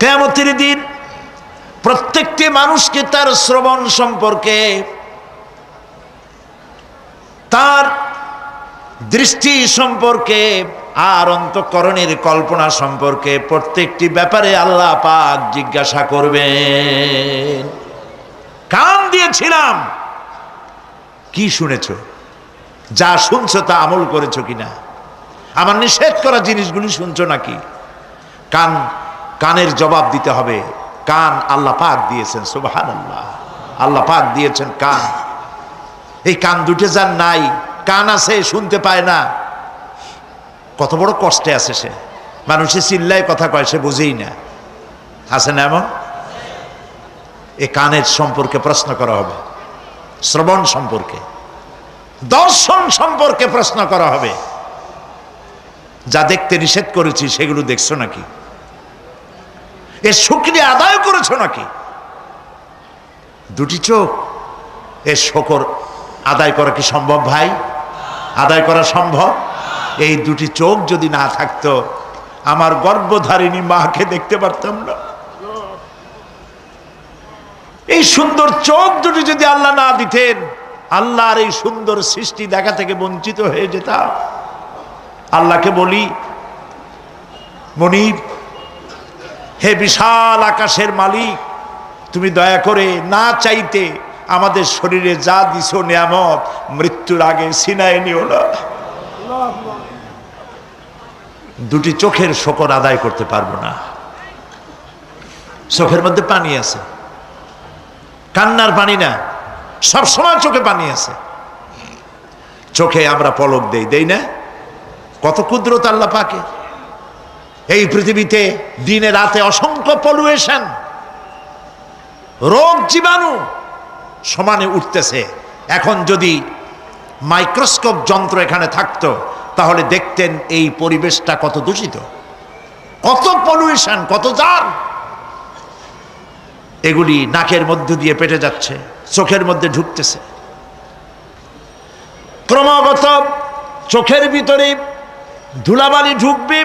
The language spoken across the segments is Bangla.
কেমতির দিন প্রত্যেকটি মানুষকে তার শ্রবণ সম্পর্কে তার দৃষ্টি সম্পর্কে আর অন্তঃকরণের কল্পনা সম্পর্কে প্রত্যেকটি ব্যাপারে আল্লাহ পাক জিজ্ঞাসা করবেন। কান দিয়েছিলাম। কি শুনেছ? যা শুনছো তা আমল করেছ কিনা? আমার নিষেধ করা জিনিসগুলি শুনছো নাকি? কান কানের জবাব দিতে হবে। কান আল্লাহ পাক দিয়েছেন সুবাহান আল্লাহ আল্লাহ পাক দিয়েছেন কান। এই কান দুটে যার নাই, কান আছে, শুনতে পায় না। কত বড় কষ্টে আছে সে। মানুষে চিল্লায় কথা কয়, সে বুঝেই না। আছে না এমন? এ কানের সম্পর্কে প্রশ্ন করা হবে। শ্রবণ সম্পর্কে। দর্শন সম্পর্কে প্রশ্ন করা হবে। যা দেখতে নিষেধ করেছি, সেগুলো দেখছ নাকি? এর শুক্রিয়া আদায় করেছ নাকি? দুটি চোখ। এর শকর আদায় করা কি সম্ভব ভাই? আদায় করা সম্ভব? এই দুটি চোখ যদি না থাকতো, আমার গর্ভধারিণী মাকে দেখতে পারতাম না। এই সুন্দর চোখ দুটি যদি আল্লাহ না দিতেন, আল্লাহর এই সুন্দর সৃষ্টি দেখা থেকে বঞ্চিত হয়ে যেতাম। আল্লাহকে বলি, মনিব হে বিশাল আকাশের মালিক, তুমি দয়া করে না চাইতে আমাদের শরীরে যা দিছ নিয়ামত, মৃত্যুর আগে সিনায় নিও না। দুটি চোখের শকর আদায় করতে পারব না। চোখের মধ্যে পানি আছে। কান্নার পানি না, সব সময় চোখে পানি আছে। চোখে আমরা পলক দেই দেই না? কত ক্ষুদ্রতা আল্লাহ পাকে এই পৃথিবীতে দিনে রাতে অসংখ্য পলুয়েশন রোগ জীবাণু সমানে উঠতেছে। এখন যদি মাইক্রোস্কোপ যন্ত্র এখানে থাকতো, তাহলে দেখতেন এই পরিবেশটা কত দূষিত, কত পলুয়েশন কত জার। এগুলি নাকের মধ্য দিয়ে পেটে যাচ্ছে, চোখের মধ্যে ঢুকতেছে। ক্রমাগত চোখের ভিতরে ধুলাবালি ঢুকবে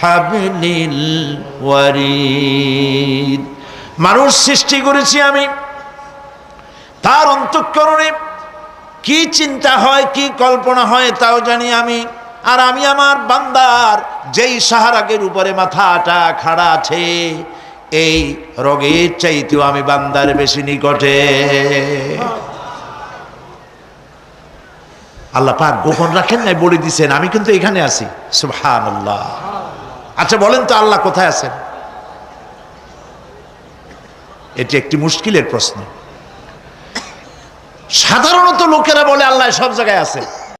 হাবলিল ওয়ারিদ। মানুষ সৃষ্টি করেছি আমি। তার অন্তঃকরণে কি চিন্তা হয়, কি কল্পনা হয়, তাও জানি আমি। আর আমি আমার বান্দার যেই সাহারাগের উপরে মাথাটা খাড়া আছে, এই রোগের চাইতেও আমি বান্দার বেশি নিকটে। আল্লাহ পাক গোপন রাখেন নাই, বলে দিছেন। আমি কিন্তু এখানে আছি। সুবহানাল্লাহ। আচ্ছা বলেন তো আল্লাহ কোথায় আছেন? এটি একটি মুশকিলের প্রশ্ন। সাধারণত লোকেরা বলে, আল্লাহ সব জায়গায় আছে